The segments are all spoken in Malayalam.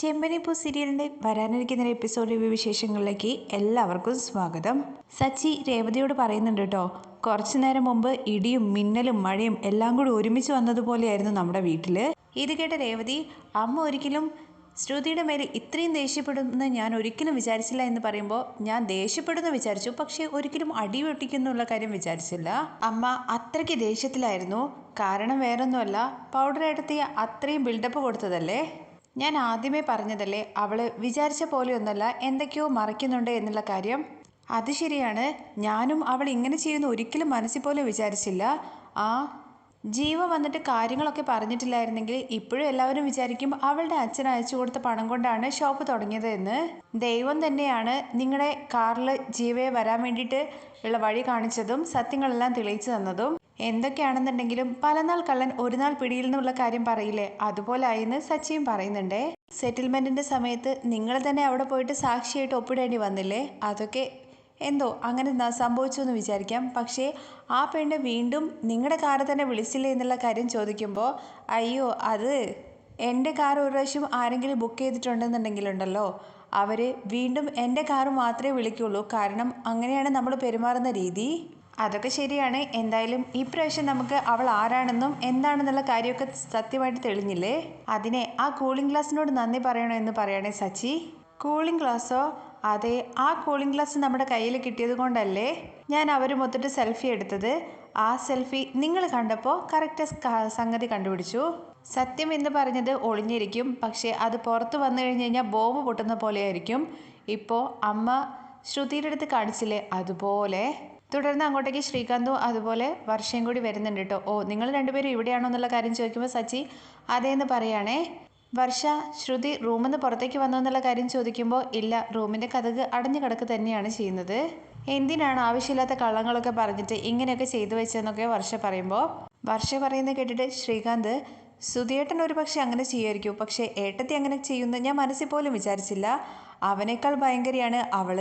ചെമ്പനിപ്പൂ സീരിയലിന്റെ വരാനിരിക്കുന്ന എപ്പിസോഡ് റിവ്യൂ വിശേഷങ്ങളിലേക്ക് എല്ലാവർക്കും സ്വാഗതം. സച്ചി രേവതിയോട് പറയുന്നുണ്ട് കേട്ടോ കുറച്ചു നേരം മുമ്പ് ഇടിയും മിന്നലും മഴയും എല്ലാം കൂടി ഒരുമിച്ച് വന്നതുപോലെയായിരുന്നു നമ്മുടെ വീട്ടിൽ ഇത് കേട്ട രേവതി അമ്മ ഒരിക്കലും ശ്രുതിയുടെ മേൽ ഇത്രയും ദേഷ്യപ്പെടുമെന്ന് ഞാൻ ഒരിക്കലും വിചാരിച്ചില്ല എന്ന് പറയുമ്പോൾ ഞാൻ ദേഷ്യപ്പെടുന്നു വിചാരിച്ചു പക്ഷേ ഒരിക്കലും അടി വെട്ടിക്കുന്നുള്ള കാര്യം വിചാരിച്ചില്ല. അമ്മ അത്രയ്ക്ക് ദേഷ്യത്തിലായിരുന്നു. കാരണം വേറൊന്നുമല്ല പൗഡർ എടുത്തിയ അത്രയും ബിൽഡപ്പ് കൊടുത്തതല്ലേ? ഞാൻ ആദ്യമേ പറഞ്ഞതല്ലേ അവൾ വിചാരിച്ച പോലെയൊന്നല്ല എന്തൊക്കെയോ മറയ്ക്കുന്നുണ്ട് എന്നുള്ള കാര്യം? അത് ശരിയാണ്. ഞാനും അവൾ ഇങ്ങനെ ചെയ്യുന്ന ഒരിക്കലും മനസ്സിൽ പോലും വിചാരിച്ചില്ല. ആ ജീവ വന്നിട്ട് കാര്യങ്ങളൊക്കെ പറഞ്ഞിട്ടില്ലായിരുന്നെങ്കിൽ ഇപ്പോഴും എല്ലാവരും വിചാരിക്കും അവളുടെ അച്ഛൻ അയച്ചു കൊടുത്ത പണം കൊണ്ടാണ് ഷോപ്പ് തുടങ്ങിയത് എന്ന്. ദൈവം തന്നെയാണ് നിങ്ങളുടെ കാറിൽ ജീവയെ വരാൻ വേണ്ടിയിട്ട് ഉള്ള വഴി കാണിച്ചതും സത്യങ്ങളെല്ലാം തെളിയിച്ചു തന്നതും. എന്തൊക്കെയാണെന്നുണ്ടെങ്കിലും പലനാൾ കള്ളൻ ഒരു നാൾ പിടിയിൽ നിന്നുള്ള കാര്യം പറയില്ലേ? അതുപോലെ ആയിന്ന് സച്ചിയും പറയുന്നുണ്ടേ. സെറ്റിൽമെന്റിന്റെ സമയത്ത് നിങ്ങൾ തന്നെ അവിടെ പോയിട്ട് സാക്ഷിയായിട്ട് ഒപ്പിടേണ്ടി വന്നില്ലേ? അതൊക്കെ എന്തോ അങ്ങനെ സംഭവിച്ചു എന്ന് വിചാരിക്കാം. പക്ഷേ ആ പെണ്ണ് വീണ്ടും നിങ്ങളുടെ കാറ് തന്നെ വിളിച്ചില്ലേ എന്നുള്ള കാര്യം ചോദിക്കുമ്പോൾ അയ്യോ അത് എന്റെ കാർ ഒരു പ്രാവശ്യം ആരെങ്കിലും ബുക്ക് ചെയ്തിട്ടുണ്ടെന്നുണ്ടെങ്കിലുണ്ടല്ലോ. അവർ വീണ്ടും എന്റെ കാർ മാത്രമേ വിളിക്കുള്ളൂ. കാരണം അങ്ങനെയാണ് നമ്മൾ പെരുമാറുന്ന രീതി. അതൊക്കെ ശരിയാണ്. എന്തായാലും ഈ പ്രാവശ്യം നമുക്ക് അവൾ ആരാണെന്നും എന്താണെന്നുള്ള കാര്യമൊക്കെ സത്യമായിട്ട് തെളിഞ്ഞില്ലേ? അതിനെ ആ കൂളിംഗ് ഗ്ലാസ്സിനോട് നന്ദി പറയണോ എന്ന് പറയണേ സച്ചി. കൂളിംഗ് ഗ്ലാസ്സോ അതെ ആ കൂളിംഗ് ഗ്ലാസ് നമ്മുടെ കയ്യിൽ കിട്ടിയത് കൊണ്ടല്ലേ? ഞാൻ അവർ മൊത്തത്തിൽ സെൽഫി എടുത്തത്. ആ സെൽഫി നിങ്ങൾ കണ്ടപ്പോൾ കറക്റ്റ് സംഗതി കണ്ടുപിടിച്ചു. സത്യം എന്ന് പറഞ്ഞത് ഒളിഞ്ഞിരിക്കും. പക്ഷേ അത് പുറത്ത് വന്നു കഴിഞ്ഞ് കഴിഞ്ഞാൽ ബോംബ് പൊട്ടുന്ന പോലെയായിരിക്കും. ഇപ്പോൾ അമ്മ ശ്രുതിയുടെ അടുത്ത് കാണിച്ചില്ലേ അതുപോലെ? തുടർന്ന് അങ്ങോട്ടേക്ക് ശ്രീകാന്തും അതുപോലെ വർഷയും കൂടി വരുന്നുണ്ട് കേട്ടോ ഓ നിങ്ങൾ രണ്ടുപേരും ഇവിടെയാണോ എന്നുള്ള കാര്യം ചോദിക്കുമ്പോൾ സച്ചി അതേന്ന് പറയുകയാണേ വർഷ ശ്രുതി റൂമിൽ നിന്ന് പുറത്തേക്ക് വന്നു എന്നുള്ള കാര്യം ചോദിക്കുമ്പോൾ ഇല്ല റൂമിന്റെ കഥക് അടഞ്ഞു കിടക്ക് തന്നെയാണ് ചെയ്യുന്നത്. എന്തിനാണ് ആവശ്യമില്ലാത്ത കള്ളങ്ങളൊക്കെ പറഞ്ഞിട്ട് ഇങ്ങനെയൊക്കെ ചെയ്തു വെച്ചതെന്നൊക്കെ വർഷ പറയുമ്പോൾ വർഷ പറയുന്നത് കേട്ടിട്ട് ശ്രീകാന്ത് സുധിയേട്ടൻ ഒരു പക്ഷേ അങ്ങനെ ചെയ്യുമായിരിക്കും പക്ഷേ ഏട്ടത്തി അങ്ങനെ ചെയ്യുമെന്ന് ഞാൻ മനസ്സിൽ പോലും വിചാരിച്ചില്ല. അവനേക്കാൾ ഭയങ്കരിയാണ് അവൾ.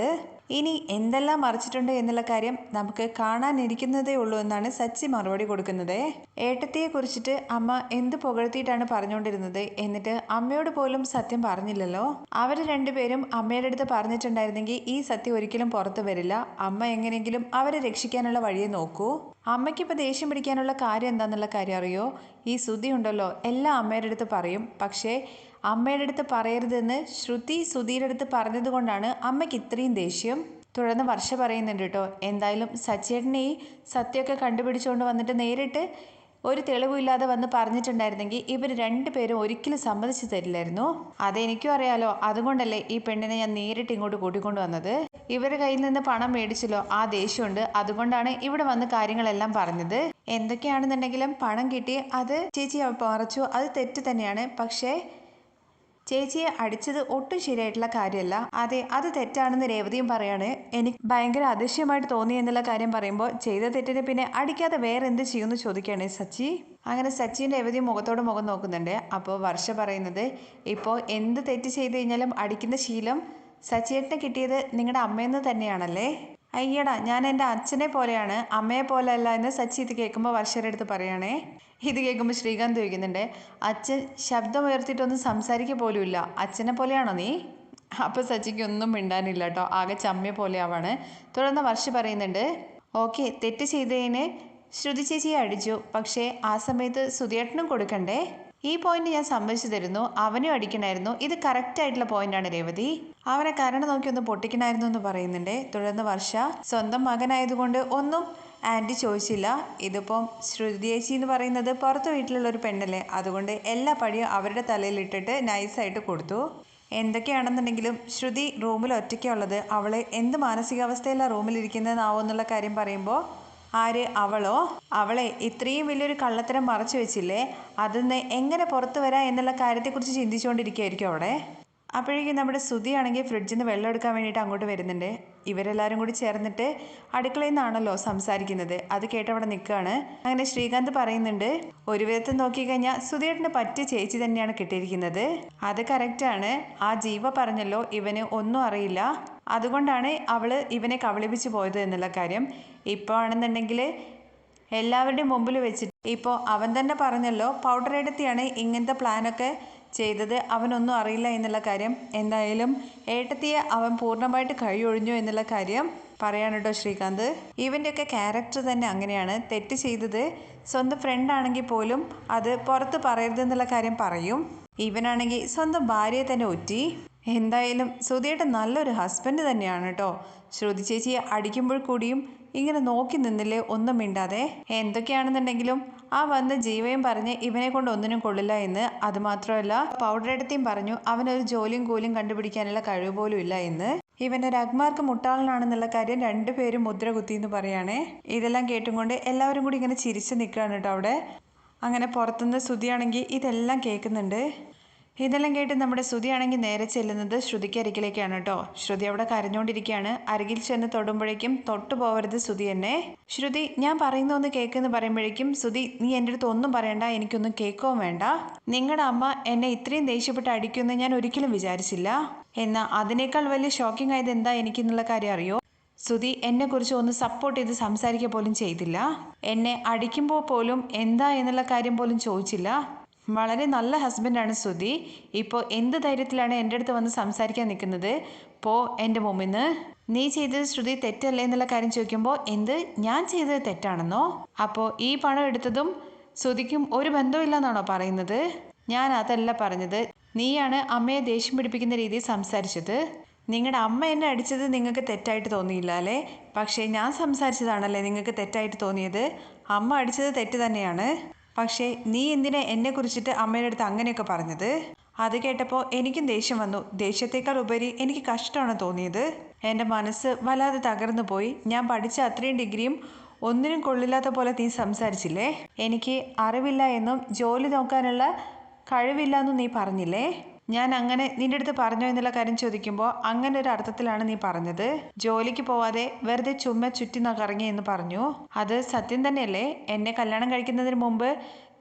ഇനി എന്തെല്ലാം മറിച്ചിട്ടുണ്ട് എന്നുള്ള കാര്യം നമുക്ക് കാണാനിരിക്കുന്നതേ ഉള്ളൂ എന്നാണ് സച്ചി മറുപടി കൊടുക്കുന്നത്. ഏട്ടത്തിയെ കുറിച്ചിട്ട് അമ്മ എന്ത് പുകഴ്ത്തിയിട്ടാണ് പറഞ്ഞുകൊണ്ടിരുന്നത് എന്നിട്ട് അമ്മയോട് പോലും സത്യം പറഞ്ഞില്ലല്ലോ? അവർ രണ്ടുപേരും അമ്മയുടെ അടുത്ത് പറഞ്ഞിട്ടുണ്ടായിരുന്നെങ്കിൽ ഈ സത്യം ഒരിക്കലും പുറത്തു വരില്ല. അമ്മ എങ്ങനെയെങ്കിലും അവരെ രക്ഷിക്കാനുള്ള വഴിയെ നോക്കൂ. അമ്മയ്ക്ക് ഇപ്പോൾ ദേഷ്യം പിടിക്കാനുള്ള കാര്യം എന്താണെന്നുള്ള കാര്യം അറിയോ? ഈ ശ്രുതി ഉണ്ടല്ലോ എല്ലാം അമ്മയുടെ അടുത്ത് പറയും. പക്ഷേ അമ്മയുടെ അടുത്ത് പറയരുതെന്ന് ശ്രുതി സുധീരുടെ അടുത്ത് പറഞ്ഞത് കൊണ്ടാണ് അമ്മയ്ക്ക് ഇത്രയും ദേഷ്യം. തുടർന്ന് വർഷ പറയുന്നുണ്ട് കേട്ടോ എന്തായാലും സച്ചേട്ടനെ ഈ സത്യമൊക്കെ കണ്ടുപിടിച്ചുകൊണ്ട് വന്നിട്ട് നേരിട്ട് ഒരു തെളിവില്ലാതെ വന്ന് പറഞ്ഞിട്ടുണ്ടായിരുന്നെങ്കിൽ ഇവർ രണ്ടുപേരും ഒരിക്കലും സമ്മതിച്ചു തരില്ലായിരുന്നു. അതെനിക്കും അറിയാലോ അതുകൊണ്ടല്ലേ ഈ പെണ്ണിനെ ഞാൻ നേരിട്ട് ഇങ്ങോട്ട് കൂട്ടിക്കൊണ്ട് വന്നത്? ഇവരുടെ കയ്യിൽ നിന്ന് പണം മേടിച്ചല്ലോ ആ ദേഷ്യമുണ്ട് അതുകൊണ്ടാണ് ഇവിടെ വന്ന് കാര്യങ്ങളെല്ലാം പറഞ്ഞത്. എന്തൊക്കെയാണെന്നുണ്ടെങ്കിലും പണം കിട്ടി അത് ചേച്ചി പറച്ചു അത് തെറ്റ് തന്നെയാണ്. പക്ഷേ ചേച്ചിയെ അടിച്ചത് ഒട്ടും ശരിയായിട്ടുള്ള കാര്യമല്ല. അതെ അത് തെറ്റാണെന്ന് രേവതിയും പറയാണ്. എനിക്ക് ഭയങ്കര അതിശയമായിട്ട് തോന്നി എന്നുള്ള കാര്യം പറയുമ്പോൾ ചെയ്ത തെറ്റിനെ പിന്നെ അടിക്കാതെ വേറെ എന്ത് ചെയ്യുമെന്ന് ചോദിക്കുകയാണ് സച്ചി. അങ്ങനെ സച്ചിൻ രേവതി മുഖത്തോട് മുഖം നോക്കുന്നുണ്ട്. അപ്പോൾ വർഷ പറയുന്നത് ഇപ്പോൾ എന്ത് തെറ്റ് ചെയ്ത് കഴിഞ്ഞാലും അടിക്കുന്ന ശീലം സച്ചിയേട്ടന് കിട്ടിയത് നിങ്ങളുടെ അമ്മയെന്ന് തന്നെയാണല്ലേ? അയ്യടാ ഞാൻ എന്റെ അച്ഛനെ പോലെയാണ് അമ്മയെ പോലെ അല്ല എന്ന് സച്ചി ഇത് കേൾക്കുമ്പോൾ വർഷയുടെ അടുത്ത് പറയണേ ഇത് കേൾക്കുമ്പോൾ ശ്രീകാന്ത് ചോദിക്കുന്നുണ്ട് അച്ഛൻ ശബ്ദം ഉയർത്തിയിട്ടൊന്നും സംസാരിക്കുക പോലുമില്ല. അച്ഛനെ പോലെയാണോ നീ? അപ്പോൾ സച്ചിക്ക് ഒന്നും മിണ്ടാനില്ല കേട്ടോ. ആകെ ചമ്മിയ പോലെയാവാണ് തുടർന്ന് വർഷ പറയുന്നുണ്ട് ഓക്കെ തെറ്റ് ചെയ്തതിന് ശ്രുതി ചേച്ചിയെ അടിച്ചു. പക്ഷേ ആ സമയത്ത് സുധിയേട്ടനും കൊടുക്കണ്ടേ? ഈ പോയിന്റ് ഞാൻ സമ്മതിച്ചു തരുന്നു. അവനും അടിക്കണമായിരുന്നു. ഇത് കറക്റ്റ് ആയിട്ടുള്ള പോയിന്റാണ് രേവതി. അവനെ കരണ്ട് നോക്കി ഒന്ന് പൊട്ടിക്കണമായിരുന്നു എന്ന് പറയുന്നുണ്ട്. തുടർന്ന് വർഷ സ്വന്തം മകനായതുകൊണ്ട് ഒന്നും ആന്റി ചോദിച്ചില്ല. ഇതിപ്പം ശ്രുതി ചേച്ചി എന്ന് പറയുന്നത് പുറത്ത് വീട്ടിലുള്ള ഒരു പെണ്ണല്ലേ? അതുകൊണ്ട് എല്ലാ പടിയും അവരുടെ തലയിൽ ഇട്ടിട്ട് നൈസായിട്ട് കൊടുത്തു. എന്തൊക്കെയാണെന്നുണ്ടെങ്കിലും ശ്രുതി റൂമിൽ ഒറ്റയ്ക്കുള്ളത് അവൾ എന്ത് മാനസികാവസ്ഥയിലാണ് റൂമിലിരിക്കുന്നതെന്നാവോ എന്നുള്ള കാര്യം പറയുമ്പോൾ ആര്? അവളോ? അവളെ ഇത്രയും വലിയൊരു കള്ളത്തരം മറച്ചു വെച്ചില്ലേ? അതിന്ന് എങ്ങനെ പുറത്തു വരാം എന്നുള്ള കാര്യത്തെക്കുറിച്ച് ചിന്തിച്ചുകൊണ്ടിരിക്കുകയായിരിക്കും അവിടെ. അപ്പോഴേക്കും നമ്മുടെ ശ്രുതിയാണെങ്കിൽ ഫ്രിഡ്ജിൽ നിന്ന് വെള്ളം എടുക്കാൻ വേണ്ടിയിട്ട് അങ്ങോട്ട് വരുന്നുണ്ട്. ഇവരെല്ലാവരും കൂടി ചേർന്നിട്ട് അടുക്കളയിൽ നിന്നാണല്ലോ സംസാരിക്കുന്നത്. അത് കേട്ട് അവിടെ നിൽക്കുകയാണ്. അങ്ങനെ ശ്രീകാന്ത് പറയുന്നുണ്ട് ഒരു വിധത്തിൽ നോക്കിക്കഴിഞ്ഞാൽ സുധിയേട്ടന് പറ്റിയ ചേച്ചി തന്നെയാണ് കിട്ടിയിരിക്കുന്നത്. അത് കറക്റ്റാണ് ആ ജീവ പറഞ്ഞല്ലോ ഇവന് ഒന്നും അറിയില്ല. അതുകൊണ്ടാണ് അവൾ ഇവനെ കബളിപ്പിച്ച് പോയത് എന്നുള്ള കാര്യം. ഇപ്പോൾ ആണെന്നുണ്ടെങ്കിൽ എല്ലാവരുടെയും മുമ്പിൽ വെച്ചിട്ട് ഇപ്പോൾ അവൻ തന്നെ പറഞ്ഞല്ലോ പൗഡർ എടുത്തിയാണ് ഇങ്ങനത്തെ പ്ലാനൊക്കെ ചെയ്തത് അവനൊന്നും അറിയില്ല എന്നുള്ള കാര്യം. എന്തായാലും ഏട്ടത്തിയെ അവൻ പൂർണമായിട്ട് കഴിയൊഴിഞ്ഞു എന്നുള്ള കാര്യം പറയാണ് കേട്ടോ ശ്രീകാന്ത്? ഇവന്റെയൊക്കെ ക്യാരക്ടർ തന്നെ അങ്ങനെയാണ്. തെറ്റ് ചെയ്തത് സ്വന്തം ഫ്രണ്ട് ആണെങ്കിൽ പോലും അത് പുറത്ത് പറയരുത് എന്നുള്ള കാര്യം പറയും. ഇവനാണെങ്കിൽ സ്വന്തം ഭാര്യയെ തന്നെ ഒറ്റി. എന്തായാലും ശ്രുതിയുടെ നല്ലൊരു ഹസ്ബൻഡ് തന്നെയാണ് കേട്ടോ. ശ്രുതി ചേച്ചിയെ അടിക്കുമ്പോൾ കൂടിയും ഇങ്ങനെ നോക്കി നിന്നില്ലേ? ഒന്നും മിണ്ടാതെ. എന്തൊക്കെയാണെന്നുണ്ടെങ്കിലും ആ വന്ന ജീവയും പറഞ്ഞ് ഇവനെ കൊണ്ട് ഒന്നിനും കൊള്ളില്ല എന്ന് അതുമാത്രമല്ല പൗഡർ എടുത്തേയും പറഞ്ഞു അവനൊരു ജോലിയും കൂലിയും കണ്ടുപിടിക്കാനുള്ള കഴിവ് പോലും ഇല്ല എന്ന്. ഇവനൊരു അഗ്മാർക്ക് മുട്ടാളനാണെന്നുള്ള കാര്യം രണ്ടുപേരും മുദ്ര കുത്തി എന്ന് പറയുകയാണേ ഇതെല്ലാം കേട്ടും കൊണ്ട് എല്ലാവരും കൂടി ഇങ്ങനെ ചിരിച്ചു നിൽക്കുകയാണ് കേട്ടോ അവിടെ. അങ്ങനെ പുറത്തുനിന്ന് ശ്രുതിയാണെങ്കിൽ ഇതെല്ലാം കേൾക്കുന്നുണ്ട്. ഇതെല്ലാം കേട്ട് നമ്മുടെ ശ്രുതിയാണെങ്കിൽ നേരെ ചെല്ലുന്നത് ശ്രുതിക്ക് അരികിലേക്കാണ് കേട്ടോ. ശ്രുതി അവിടെ കരഞ്ഞുകൊണ്ടിരിക്കുകയാണ്. അരികിൽ ചെന്ന് തൊടുമ്പോഴേക്കും തൊട്ടു പോകരുത് ശ്രുതി എന്നെ. ശ്രുതി ഞാൻ പറയുന്ന ഒന്ന് കേൾക്കുമെന്ന് പറയുമ്പോഴേക്കും ശ്രുതി നീ എന്റെ അടുത്ത് ഒന്നും പറയണ്ട എനിക്കൊന്നും കേൾക്കുകയും വേണ്ട. നിങ്ങളുടെ അമ്മ എന്നെ ഇത്രയും ദേഷ്യപ്പെട്ട് അടിക്കുമെന്ന് ഞാൻ ഒരിക്കലും വിചാരിച്ചില്ല. എന്നാൽ അതിനേക്കാൾ വലിയ ഷോക്കിംഗ് ആയത് എന്താ എനിക്കെന്നുള്ള കാര്യം അറിയോ? സുധി എന്നെക്കുറിച്ച് ഒന്ന് സപ്പോർട്ട് ചെയ്ത് സംസാരിക്കുക പോലും ചെയ്തില്ല. എന്നെ അടിക്കുമ്പോൾ പോലും എന്താ എന്നുള്ള കാര്യം പോലും ചോദിച്ചില്ല. വളരെ നല്ല ഹസ്ബൻഡാണ് സുധി ഇപ്പോൾ എന്ത് ധൈര്യത്തിലാണ് എന്റെ അടുത്ത് വന്ന് സംസാരിക്കാൻ നിൽക്കുന്നത്? പോ എന്റെ മുമ്പിൽ നിന്ന് നീ ചെയ്തത് ശ്രുതി തെറ്റല്ലേ എന്നുള്ള കാര്യം ചോദിക്കുമ്പോൾ എന്ത്? ഞാൻ ചെയ്തത് തെറ്റാണെന്നോ? അപ്പോൾ ഈ പണം എടുത്തതും ശ്രുതിക്കും ഒരു ബന്ധമില്ലെന്നാണോ പറയുന്നത്? ഞാൻ അതല്ല പറഞ്ഞത്. നീയാണ് അമ്മയെ ദേഷ്യം പിടിപ്പിക്കുന്ന രീതിയിൽ സംസാരിച്ചത്. നിങ്ങളുടെ അമ്മ എന്നെ അടിച്ചത് നിങ്ങൾക്ക് തെറ്റായിട്ട് തോന്നിയില്ല അല്ലേ? പക്ഷേ ഞാൻ സംസാരിച്ചതാണല്ലേ നിങ്ങൾക്ക് തെറ്റായിട്ട് തോന്നിയത്? അമ്മ അടിച്ചത് തെറ്റ് തന്നെയാണ്. പക്ഷേ നീ എന്തിനാ എന്നെ കുറിച്ചിട്ട് അമ്മയുടെ അടുത്ത് അങ്ങനെയൊക്കെ പറഞ്ഞത്? അത് കേട്ടപ്പോൾ എനിക്കും ദേഷ്യം വന്നു. ദേഷ്യത്തേക്കാൾ ഉപരി എനിക്ക് കഷ്ടമാണ് തോന്നിയത്. എന്റെ മനസ്സ് വല്ലാതെ തകർന്നു പോയി. ഞാൻ പഠിച്ച അത്രയും ഡിഗ്രിയും ഒന്നിനും കൊള്ളില്ലാത്ത പോലെ നീ സംസാരിച്ചില്ലേ? എനിക്ക് അറിവില്ല എന്നും ജോലി നോക്കാനുള്ള കഴിവില്ല എന്നും നീ പറഞ്ഞില്ലേ? ഞാൻ അങ്ങനെ നിന്റെ അടുത്ത് പറഞ്ഞോ എന്നുള്ള കാര്യം ചോദിക്കുമ്പോൾ അങ്ങനെ ഒരു അർത്ഥത്തിലാണ് നീ പറഞ്ഞത്. ജോലിക്ക് പോവാതെ വെറുതെ ചുമ്മ ചുറ്റി കറങ്ങി എന്ന് പറഞ്ഞു. അത് സത്യം തന്നെയല്ലേ? എന്നെ കല്യാണം കഴിക്കുന്നതിന് മുമ്പ്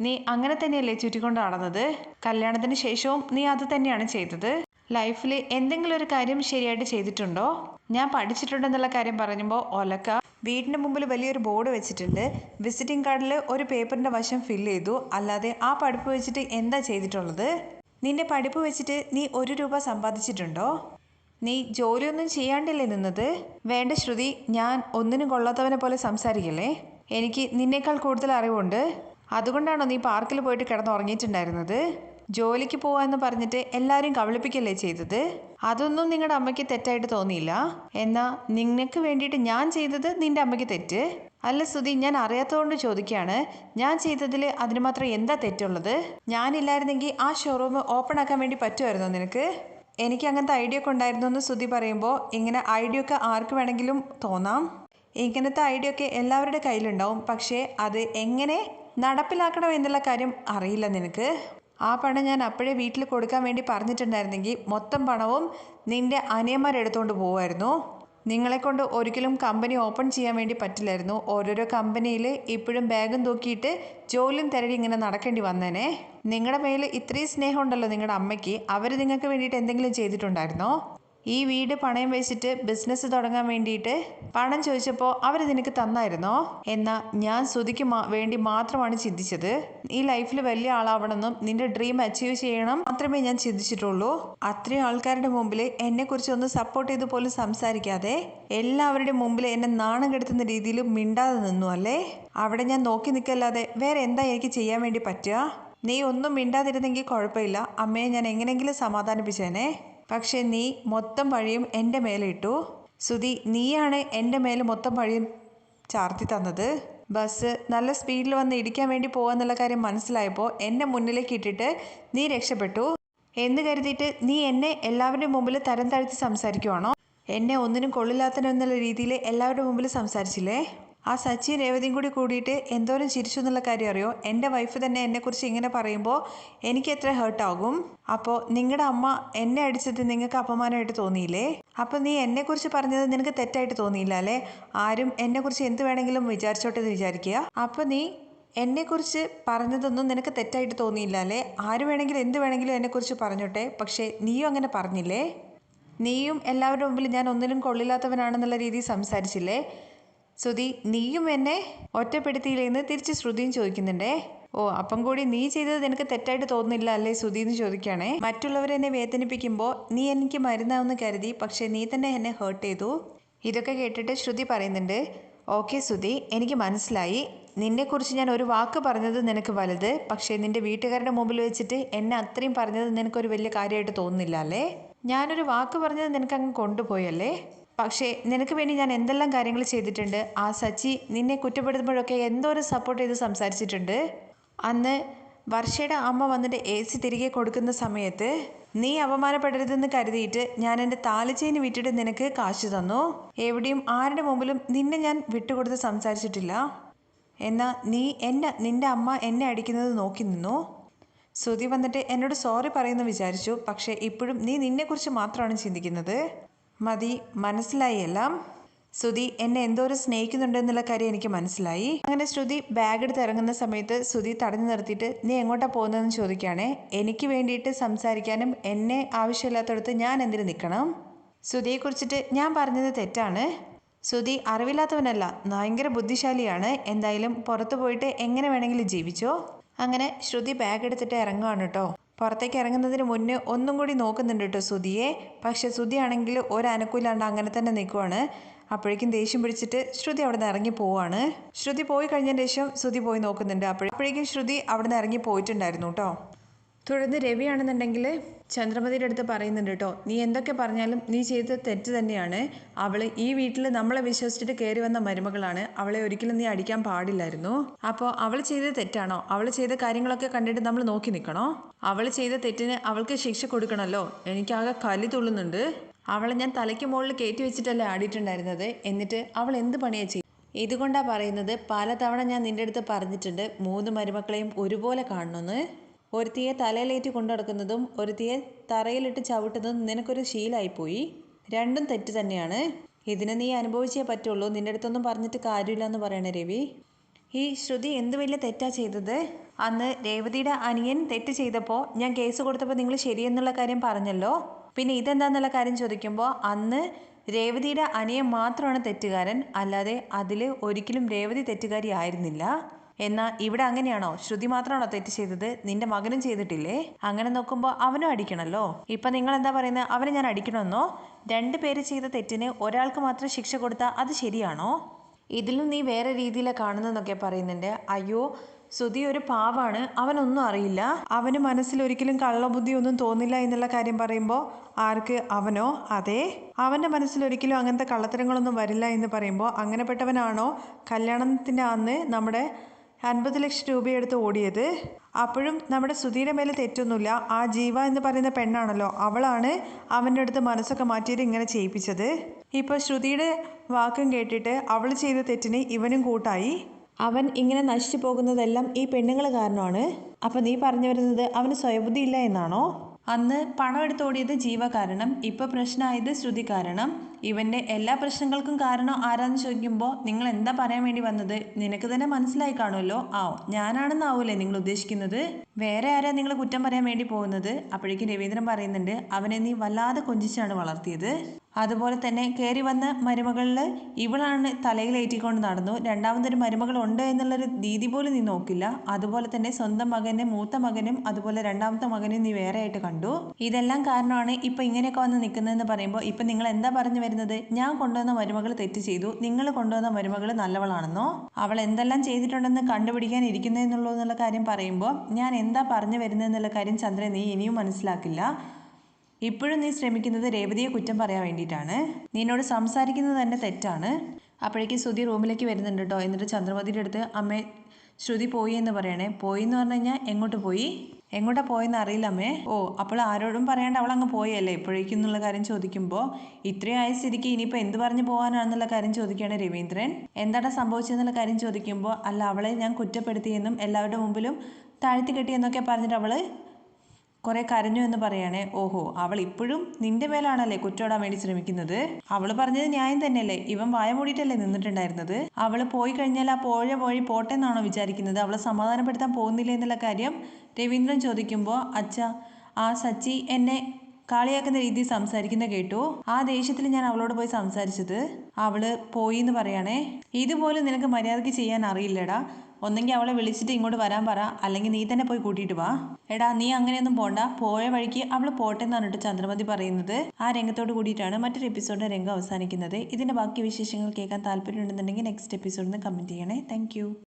നീ അങ്ങനെ തന്നെയല്ലേ ചുറ്റിക്കൊണ്ട് നടന്നത്? കല്യാണത്തിന് ശേഷവും നീ അത് തന്നെയാണ് ചെയ്തത്. ലൈഫിൽ എന്തെങ്കിലും ഒരു കാര്യം ശരിയായിട്ട് ചെയ്തിട്ടുണ്ടോ? ഞാൻ പഠിച്ചിട്ടുണ്ടെന്നുള്ള കാര്യം പറയുമ്പോൾ ഒലക്ക. വീടിന്റെ മുമ്പിൽ വലിയൊരു ബോർഡ് വെച്ചിട്ടുണ്ട്. വിസിറ്റിംഗ് കാർഡിൽ ഒരു പേപ്പറിന്റെ വശം ഫില്ല് ചെയ്തു. അല്ലാതെ ആ പഠിപ്പ് വെച്ചിട്ട് എന്താ ചെയ്തിട്ടുള്ളത്? നിന്റെ പഠിപ്പ് വെച്ചിട്ട് നീ ഒരു രൂപ സമ്പാദിച്ചിട്ടുണ്ടോ? നീ ജോലിയൊന്നും ചെയ്യാണ്ടില്ലേ നിന്നത്? വേണ്ട ശ്രുതി ഞാൻ ഒന്നിനും കൊള്ളാത്തവനെ പോലെ സംസാരിക്കല്ലേ? എനിക്ക് നിന്നേക്കാൾ കൂടുതൽ അറിവുണ്ട്. അതുകൊണ്ടാണോ നീ പാർക്കിൽ പോയിട്ട് കിടന്നുറങ്ങിയിട്ടുണ്ടായിരുന്നത്? ജോലിക്ക് പോവാന്ന് പറഞ്ഞിട്ട് എല്ലാവരും കബളിപ്പിക്കല്ലേ ചെയ്തത്? അതൊന്നും നിങ്ങളുടെ അമ്മയ്ക്ക് തെറ്റായിട്ട് തോന്നിയില്ല. എന്നാൽ നിനക്ക് വേണ്ടിയിട്ട് ഞാൻ ചെയ്തത് നിന്റെ അമ്മയ്ക്ക് തെറ്റ്? അല്ല സുധി ഞാൻ അറിയാത്തതുകൊണ്ട് ചോദിക്കുകയാണ്. ഞാൻ ചെയ്തതിൽ അതിന് മാത്രം എന്താ തെറ്റുള്ളത്? ഞാനില്ലായിരുന്നെങ്കിൽ ആ ഷോറൂം ഓപ്പൺ ആക്കാൻ വേണ്ടി പറ്റുമായിരുന്നോ നിനക്ക്? എനിക്ക് അങ്ങനത്തെ ഐഡിയ ഒക്കെ ഉണ്ടായിരുന്നു എന്ന് സുധി പറയുമ്പോൾ ഇങ്ങനെ ഐഡിയ ഒക്കെ ആർക്ക് വേണമെങ്കിലും തോന്നാം. ഇങ്ങനത്തെ ഐഡിയ ഒക്കെ എല്ലാവരുടെ കയ്യിലുണ്ടാവും. പക്ഷേ അത് എങ്ങനെ നടപ്പിലാക്കണം എന്നുള്ള കാര്യം അറിയില്ല നിനക്ക്. ആ പണം ഞാൻ അപ്പോഴേ വീട്ടിൽ കൊടുക്കാൻ വേണ്ടി പറഞ്ഞിട്ടുണ്ടായിരുന്നെങ്കിൽ മൊത്തം പണവും നിന്റെ അനിയന്മാരെടുത്തുകൊണ്ട് പോവുമായിരുന്നു. നിങ്ങളെക്കൊണ്ട് ഒരിക്കലും കമ്പനി ഓപ്പൺ ചെയ്യാൻ വേണ്ടി പറ്റില്ലായിരുന്നു. ഓരോരോ കമ്പനിയിൽ ഇപ്പോഴും ബാഗും തൂക്കിയിട്ട് ജോലിയും തിരടി ഇങ്ങനെ നടക്കേണ്ടി വന്നേനെ. നിങ്ങളുടെ മേൽ ഇത്രയും സ്നേഹമുണ്ടല്ലോ നിങ്ങളുടെ അമ്മയ്ക്ക്. അവർ നിങ്ങൾക്ക് വേണ്ടിയിട്ട് എന്തെങ്കിലും ചെയ്തിട്ടുണ്ടായിരുന്നോ? ഈ വീട് പണയം വെച്ചിട്ട് ബിസിനസ് തുടങ്ങാൻ വേണ്ടിയിട്ട് പണം ചോദിച്ചപ്പോൾ അവർ നിനക്ക് തന്നായിരുന്നോ? എന്നാൽ ഞാൻ ശ്രുതിക്ക് വേണ്ടി മാത്രമാണ് ചിന്തിച്ചത്. ഈ ലൈഫിൽ വലിയ ആളാവണമെന്നും നിന്റെ ഡ്രീം അച്ചീവ് ചെയ്യണം മാത്രമേ ഞാൻ ചിന്തിച്ചിട്ടുള്ളൂ. അത്രയും ആൾക്കാരുടെ മുമ്പിൽ എന്നെക്കുറിച്ച് ഒന്ന് സപ്പോർട്ട് ചെയ്ത് പോലും സംസാരിക്കാതെ എല്ലാവരുടെയും മുമ്പിൽ എന്നെ നാണം കെടുത്തുന്ന രീതിയിൽ മിണ്ടാതെ നിന്നു അല്ലേ? അവിടെ ഞാൻ നോക്കി നിൽക്കല്ലാതെ വേറെ എന്താ എനിക്ക് ചെയ്യാൻ വേണ്ടി പറ്റുക? നീ ഒന്നും മിണ്ടാതിരുന്നെങ്കിൽ കുഴപ്പമില്ല. അമ്മയെ ഞാൻ എങ്ങനെയെങ്കിലും സമാധാനിപ്പിച്ചേനെ. പക്ഷേ നീ മൊത്തം പഴിയും എന്റെ മേലെ ഇട്ടു സുധി നീയാണ് എന്റെ മേലെ മൊത്തം പഴിയും ചാർത്തി തന്നത്? ബസ് നല്ല സ്പീഡിൽ വന്ന് ഇടിക്കാൻ വേണ്ടി പോകാന്നുള്ള കാര്യം മനസ്സിലായപ്പോൾ എന്നെ മുന്നിലേക്ക് ഇട്ടിട്ട് നീ രക്ഷപ്പെട്ടു. എന്ന് കരുതിയിട്ട് നീ എന്നെ എല്ലാവരുടെയും മുമ്പിൽ തരം താഴ്ത്തി സംസാരിക്കുവാണോ? എന്നെ ഒന്നിനും കൊള്ളില്ലാത്തനെന്നുള്ള രീതിയിൽ എല്ലാവരുടെ മുമ്പിൽ സംസാരിച്ചില്ലേ? ആ സച്ചിൻ രേവതിയും കൂടി കൂടിയിട്ട് എന്തോരം ചിരിച്ചു എന്നുള്ള കാര്യം അറിയോ? എന്റെ വൈഫ് തന്നെ എന്നെക്കുറിച്ച് ഇങ്ങനെ പറയുമ്പോൾ എനിക്ക് എത്ര ഹേർട്ടാകും അപ്പോൾ നിങ്ങളുടെ അമ്മ എന്നെ അടിച്ചത് നിങ്ങൾക്ക് അപമാനമായിട്ട് തോന്നിയില്ലേ? അപ്പോൾ നീ എന്നെക്കുറിച്ച് പറഞ്ഞത് നിനക്ക് തെറ്റായിട്ട് തോന്നിയില്ല അല്ലേ? ആരും എന്നെക്കുറിച്ച് എന്ത് വേണമെങ്കിലും വിചാരിച്ചോട്ടെ എന്ന് വിചാരിക്കുക. അപ്പോൾ നീ എന്നെക്കുറിച്ച് പറഞ്ഞതൊന്നും നിനക്ക് തെറ്റായിട്ട് തോന്നിയില്ല അല്ലേ? ആര് വേണമെങ്കിലും എന്ത് വേണമെങ്കിലും എന്നെക്കുറിച്ച് പറഞ്ഞോട്ടെ. പക്ഷേ നീയും അങ്ങനെ പറഞ്ഞില്ലേ? നീയും എല്ലാവരുടെ മുമ്പിൽ ഞാൻ ഒന്നിനും കൊള്ളില്ലാത്തവനാണെന്നുള്ള രീതിയിൽ സംസാരിച്ചില്ലേ? ശ്രുതി നീയും എന്നെ ഒറ്റപ്പെടുത്തിയില്ലെന്ന് തിരിച്ച് ശ്രുതിയും ചോദിക്കുന്നുണ്ടേ. ഓ അപ്പം കൂടി നീ ചെയ്തത് നിനക്ക് തെറ്റായിട്ട് തോന്നുന്നില്ല അല്ലേ സുധി എന്ന് ചോദിക്കുകയാണേ. മറ്റുള്ളവരെന്നെ വേദനിപ്പിക്കുമ്പോൾ നീ എനിക്ക് മരുന്നാവെന്ന് കരുതി പക്ഷേ നീ തന്നെ എന്നെ ഹേർട്ട് ചെയ്തു. ഇതൊക്കെ കേട്ടിട്ട് ശ്രുതി പറയുന്നുണ്ട് ഓക്കെ സുധി എനിക്ക് മനസ്സിലായി. നിന്നെക്കുറിച്ച് ഞാൻ ഒരു വാക്ക് പറഞ്ഞത് നിനക്ക് വലുത് പക്ഷേ നിന്റെ വീട്ടുകാരുടെ മുമ്പിൽ വെച്ചിട്ട് എന്നെ അത്രയും പറഞ്ഞത് നിനക്കൊരു വലിയ കാര്യമായിട്ട് തോന്നുന്നില്ല അല്ലേ? ഞാനൊരു വാക്ക് പറഞ്ഞത് നിനക്ക് അങ്ങ് കൊണ്ടുപോയല്ലേ പക്ഷേ നിനക്ക് വേണ്ടി ഞാൻ എന്തെല്ലാം കാര്യങ്ങൾ ചെയ്തിട്ടുണ്ട്? ആ സച്ചി നിന്നെ കുറ്റപ്പെടുത്തുമ്പോഴൊക്കെ എന്തോരം സപ്പോർട്ട് ചെയ്ത് സംസാരിച്ചിട്ടുണ്ട്. അന്ന് വർഷയുടെ അമ്മ വന്നിട്ട് എ സി തിരികെ കൊടുക്കുന്ന സമയത്ത് നീ അപമാനപ്പെടരുതെന്ന് കരുതിയിട്ട് ഞാൻ എന്റെ താലിച്ചേന് വിറ്റിട്ട് നിനക്ക് കാശ് തന്നു. എവിടെയും ആരുടെ മുമ്പിലും നിന്നെ ഞാൻ വിട്ടുകൊടുത്ത് സംസാരിച്ചിട്ടില്ല. എന്നാൽ നീ എന്നെ നിന്റെ അമ്മ എന്നെ അടിക്കുന്നത് നോക്കി നിന്നു. ശ്രുതി വന്നിട്ട് എന്നോട് സോറി പറയുന്നു വിചാരിച്ചു. പക്ഷേ ഇപ്പോഴും നീ നിന്നെക്കുറിച്ച് മാത്രമാണ് ചിന്തിക്കുന്നത്. മതി മനസ്സിലായി എല്ലാം? ശ്രുതി എന്നെ എന്തോരം സ്നേഹിക്കുന്നുണ്ട് എന്നുള്ള കാര്യം എനിക്ക് മനസ്സിലായി. അങ്ങനെ ശ്രുതി ബാഗ് എടുത്ത് ഇറങ്ങുന്ന സമയത്ത് ശ്രുതി തടഞ്ഞു നിർത്തിയിട്ട് നീ എങ്ങോട്ടാ പോകുന്നതെന്ന് ചോദിക്കുകയാണേ? എനിക്ക് വേണ്ടിയിട്ട് സംസാരിക്കാനും എന്നെ ആവശ്യമില്ലാത്തടത്ത് ഞാൻ എന്തിനു നിൽക്കണം? ശ്രുതിയെക്കുറിച്ചിട്ട് ഞാൻ പറഞ്ഞത് തെറ്റാണ്. ശ്രുതി അറിവില്ലാത്തവനല്ല ഭയങ്കര ബുദ്ധിശാലിയാണ്. എന്തായാലും പുറത്തു പോയിട്ട് എങ്ങനെ വേണമെങ്കിലും ജീവിച്ചോ? അങ്ങനെ ശ്രുതി ബാഗ് എടുത്തിട്ട് ഇറങ്ങുവാണ് കേട്ടോ പുറത്തേക്ക് ഇറങ്ങുന്നതിന് മുന്നേ ഒന്നും കൂടി നോക്കുന്നുണ്ട് കേട്ടോ സുധിയെ. പക്ഷെ സുധിയാണെങ്കിൽ ഒരനക്കൂലാണ്ട് അങ്ങനെ തന്നെ നിൽക്കുവാണ്. അപ്പോഴേക്കും ദേഷ്യം പിടിച്ചിട്ട് ശ്രുതി അവിടെ നിന്ന് ഇറങ്ങി പോവാണ്. ശ്രുതി പോയി കഴിഞ്ഞതിന് ശേഷം ശ്രുതി പോയി നോക്കുന്നുണ്ട്. അപ്പോഴേക്കും ശ്രുതി അവിടെ നിന്ന് ഇറങ്ങി പോയിട്ടുണ്ടായിരുന്നു കേട്ടോ. തുടർന്ന് രവിയാണെന്നുണ്ടെങ്കിൽ ചന്ദ്രമതിയുടെ അടുത്ത് പറയുന്നുണ്ട് കേട്ടോ നീ എന്തൊക്കെ പറഞ്ഞാലും നീ ചെയ്ത തെറ്റ് തന്നെയാണ്. അവൾ ഈ വീട്ടിൽ നമ്മളെ വിശ്വസിച്ചിട്ട് കയറി വന്ന മരുമകളാണ്. അവളെ ഒരിക്കലും നീ അടിക്കാൻ പാടില്ലായിരുന്നു. അപ്പോൾ അവൾ ചെയ്ത തെറ്റാണോ? അവൾ ചെയ്ത കാര്യങ്ങളൊക്കെ കണ്ടിട്ട് നമ്മൾ നോക്കി നിൽക്കണോ? അവൾ ചെയ്ത തെറ്റിന് അവൾക്ക് ശിക്ഷ കൊടുക്കണമല്ലോ എനിക്കാകെ കലി തുള്ളുന്നുണ്ട്. അവളെ ഞാൻ തലയ്ക്ക് മുകളിൽ കയറ്റി വെച്ചിട്ടല്ലേ ആടിയിട്ടുണ്ടായിരുന്നത്. എന്നിട്ട് അവൾ എന്ത് പണിയാ ചെയ്യും ഇതുകൊണ്ടാണ് പറയുന്നത് പലതവണ ഞാൻ നിന്റെ അടുത്ത് പറഞ്ഞിട്ടുണ്ട് മൂന്ന് മരുമക്കളെയും ഒരുപോലെ കാണണമെന്ന് ഒരുത്തിയെ തലയിലേറ്റി കൊണ്ടു നടക്കുന്നതും ഒരുത്തിയെ തറയിലിട്ട് ചവിട്ടുന്നതും നിനക്കൊരു ശീലമായിപ്പോയി രണ്ടും തെറ്റ് തന്നെയാണ്. ഇതിനെ നീ അനുഭവിച്ചേ പറ്റുള്ളൂ. നിന്റെ അടുത്തൊന്നും പറഞ്ഞിട്ട് കാര്യമില്ല എന്ന് പറയണേ രവി. ഈ ശ്രുതി എന്ത് വലിയ തെറ്റാ ചെയ്തത്? അന്ന് രേവതിയുടെ അനിയൻ തെറ്റ് ചെയ്തപ്പോൾ ഞാൻ കേസ് കൊടുത്തപ്പോൾ നിങ്ങൾ ശരിയെന്നുള്ള കാര്യം പറഞ്ഞല്ലോ. പിന്നെ ഇതെന്താന്നുള്ള കാര്യം ചോദിക്കുമ്പോൾ അന്ന് രേവതിയുടെ അനിയൻ മാത്രമാണ് തെറ്റുകാരൻ. അല്ലാതെ അതിൽ ഒരിക്കലും രേവതി തെറ്റുകാരി ആയിരുന്നില്ല. എന്നാൽ ഇവിടെ അങ്ങനെയാണോ? ശ്രുതി മാത്രമാണോ തെറ്റ് ചെയ്തത്? നിന്റെ മകനും ചെയ്തിട്ടില്ലേ? അങ്ങനെ നോക്കുമ്പോൾ അവനും അടിക്കണല്ലോ. ഇപ്പം നിങ്ങൾ എന്താ പറയുന്നത് അവനെ ഞാൻ അടിക്കണമെന്നോ? രണ്ട് പേര് ചെയ്ത തെറ്റിന് ഒരാൾക്ക് മാത്രം ശിക്ഷ കൊടുത്താൽ അത് ശരിയാണോ? ഇതിലും നീ വേറെ രീതിയിലാണ് കാണുന്നതെന്നൊക്കെ പറയുന്നുണ്ട്. അയ്യോ സുധി ഒരു പാവാണ്. അവനൊന്നും അറിയില്ല. അവന് മനസ്സിൽ ഒരിക്കലും കള്ളബുദ്ധി ഒന്നും തോന്നില്ല എന്നുള്ള കാര്യം പറയുമ്പോൾ ആർക്ക്? അവനോ? അതെ. അവന്റെ മനസ്സിൽ ഒരിക്കലും അങ്ങനത്തെ കള്ളത്തരങ്ങളൊന്നും വരില്ല എന്ന് പറയുമ്പോൾ അങ്ങനെപ്പെട്ടവനാണോ? കല്യാണത്തിന്റെ അന്ന് നമ്മുടെ അൻപത് ലക്ഷം രൂപയെടുത്ത് ഓടിയത്. അപ്പോഴും നമ്മുടെ സുധീയുടെ മേലെ തെറ്റൊന്നുമില്ല. ആ ജീവ എന്ന് പറയുന്ന പെണ്ണാണല്ലോ അവളാണ് അവന്റെ അടുത്ത് മനസ്സൊക്കെ മാറ്റിയിട്ട് ഇങ്ങനെ ചെയ്യിപ്പിച്ചത്. ഇപ്പോൾ ശ്രുതിയുടെ വാക്കും കേട്ടിട്ട് അവൾ ചെയ്ത തെറ്റിന് ഇവനും കൂട്ടായി. അവൻ ഇങ്ങനെ നശിച്ചു പോകുന്നതെല്ലാം ഈ പെണ്ണുങ്ങൾ കാരണമാണ്. അപ്പം നീ പറഞ്ഞു വരുന്നത് അവന് സ്വയബുദ്ധി ഇല്ല എന്നാണോ? അന്ന് പണം എടുത്തോടിയത് ജീവ കാരണം ഇപ്പോൾ പ്രശ്നമായത് ശ്രുതി കാരണം ഇവന്റെ എല്ലാ പ്രശ്നങ്ങൾക്കും കാരണം ആരാന്ന് ചോദിക്കുമ്പോൾ നിങ്ങൾ എന്താ പറയാൻ വേണ്ടി വന്നത്? നിനക്ക് തന്നെ മനസ്സിലായി കാണുമല്ലോ ആ ഞാനാണെന്നാവൂലേ നിങ്ങൾ ഉദ്ദേശിക്കുന്നത്? വേറെ ആരാ നിങ്ങൾ കുറ്റം പറയാൻ വേണ്ടി പോകുന്നത്? അപ്പോഴേക്കും രവീന്ദ്രൻ പറയുന്നുണ്ട് അവനെ നീ വല്ലാതെ കൊഞ്ചിച്ചാണ് വളർത്തിയത്. അതുപോലെ തന്നെ കയറി വന്ന മരുമകളിൽ ഇവളാണ് തലയിലേറ്റിക്കൊണ്ട് നടന്നു. രണ്ടാമതൊരു മരുമകൾ ഉണ്ട് എന്നുള്ളൊരു രീതി പോലും നീ നോക്കില്ല. അതുപോലെ തന്നെ സ്വന്തം മകനെ മൂത്ത മകനും അതുപോലെ രണ്ടാമത്തെ മകനും നീ വേറെ ആയിട്ട് കണ്ടു. ഇതെല്ലാം കാരണമാണ് ഇപ്പം ഇങ്ങനെയൊക്കെ വന്ന് നിൽക്കുന്നതെന്ന് പറയുമ്പോൾ ഇപ്പം നിങ്ങൾ എന്താ പറഞ്ഞു വരുന്നത്? ഞാൻ കൊണ്ടുവന്ന മരുമകൾ തെറ്റ് ചെയ്തു. നിങ്ങൾ കൊണ്ടുവന്ന മരുമകൾ നല്ലവളാണെന്നോ? അവൾ എന്തെല്ലാം ചെയ്തിട്ടുണ്ടെന്ന് കണ്ടുപിടിക്കാൻ ഇരിക്കുന്നതെന്നുള്ളൂ എന്നുള്ള കാര്യം പറയുമ്പോൾ ഞാൻ എന്താ പറഞ്ഞു വരുന്നതെന്നുള്ള കാര്യം ചന്ദ്രൻ നീ ഇനിയും മനസ്സിലാക്കില്ല. ഇപ്പോഴും നീ ശ്രമിക്കുന്നത് രേവതിയെ കുറ്റം പറയാൻ വേണ്ടിയിട്ടാണ്. നിന്നോട് സംസാരിക്കുന്നത് തന്നെ തെറ്റാണ്. അപ്പോഴേക്കും ശ്രുതി റൂമിലേക്ക് വരുന്നുണ്ട് കേട്ടോ എന്നിട്ട് ചന്ദ്രമതിയുടെ അടുത്ത് അമ്മേ ശ്രുതി പോയി എന്ന് പറയണേ. പോയി എന്ന് പറഞ്ഞു കഴിഞ്ഞാൽ എങ്ങോട്ട് പോയി? എങ്ങോട്ടാ പോയെന്ന് അറിയില്ല അമ്മേ. ഓ അപ്പോൾ ആരോടും പറയാണ്ട് അവൾ അങ്ങ് പോയല്ലേ? ഇപ്പോഴേക്കും എന്നുള്ള കാര്യം ചോദിക്കുമ്പോൾ ഇത്രയും ആയ സ്ഥിതിക്ക് ഇനിയിപ്പോൾ എന്ത് പറഞ്ഞു പോകാനാണെന്നുള്ള കാര്യം ചോദിക്കുകയാണ് രവീന്ദ്രൻ. എന്താണ് സംഭവിച്ചതെന്നുള്ള കാര്യം ചോദിക്കുമ്പോൾ അല്ല അവളെ ഞാൻ കുറ്റപ്പെടുത്തിയെന്നും എല്ലാവരുടെ മുമ്പിലും താഴ്ത്തി കെട്ടിയെന്നൊക്കെ പറഞ്ഞിട്ട് അവൾ കുറെ കരഞ്ഞു എന്ന് പറയണേ ഓഹോ അവൾ ഇപ്പോഴും നിന്റെ മേലാണല്ലേ കുറ്റോടാൻ വേണ്ടി ശ്രമിക്കുന്നത്? അവൾ പറഞ്ഞത് ന്യായം തന്നെയല്ലേ? ഇവൻ വായ മൂടിയിട്ടല്ലേ നിന്നിട്ടുണ്ടായിരുന്നത്? അവൾ പോയി കഴിഞ്ഞാൽ ആ പോഴ വഴി പോട്ടെ എന്നാണോ വിചാരിക്കുന്നത്? അവളെ സമാധാനപ്പെടുത്താൻ പോകുന്നില്ല എന്നുള്ള കാര്യം രവീന്ദ്രൻ ചോദിക്കുമ്പോൾ അച്ഛ ആ സച്ചി എന്നെ കാളിയാക്കുന്ന രീതിയിൽ സംസാരിക്കുന്ന കേട്ടു? ആ ദേഷ്യത്തിൽ ഞാൻ അവളോട് പോയി സംസാരിച്ചത്? അവൾ പോയി എന്ന് പറയണേ ഇതുപോലും നിനക്ക് മര്യാദയ്ക്ക് ചെയ്യാൻ അറിയില്ലടാ. ഒന്നെങ്കിൽ അവളെ വിളിച്ചിട്ട് ഇങ്ങോട്ട് വരാൻ പറ. അല്ലെങ്കിൽ നീ തന്നെ പോയി കൂട്ടിയിട്ട് വാ. എടാ നീ അങ്ങനെയൊന്നും പോണ്ട. പോയ വഴിക്ക് അവൾ പോട്ടെ എന്ന് പറഞ്ഞിട്ട് ചന്ദ്രമതി പറയുന്നത് ആ രംഗത്തോട് കൂടിയിട്ടാണ് മറ്റൊരു എപ്പിസോഡിന്റെ രംഗം അവസാനിക്കുന്നത്. ഇതിന്റെ ബാക്കി വിശേഷങ്ങൾ കേൾക്കാൻ താല്പര്യമുണ്ടെന്നുണ്ടെങ്കിൽ നെക്സ്റ്റ് എപ്പിസോഡിൽ നിന്ന് കമന്റ് ചെയ്യണേ. താങ്ക്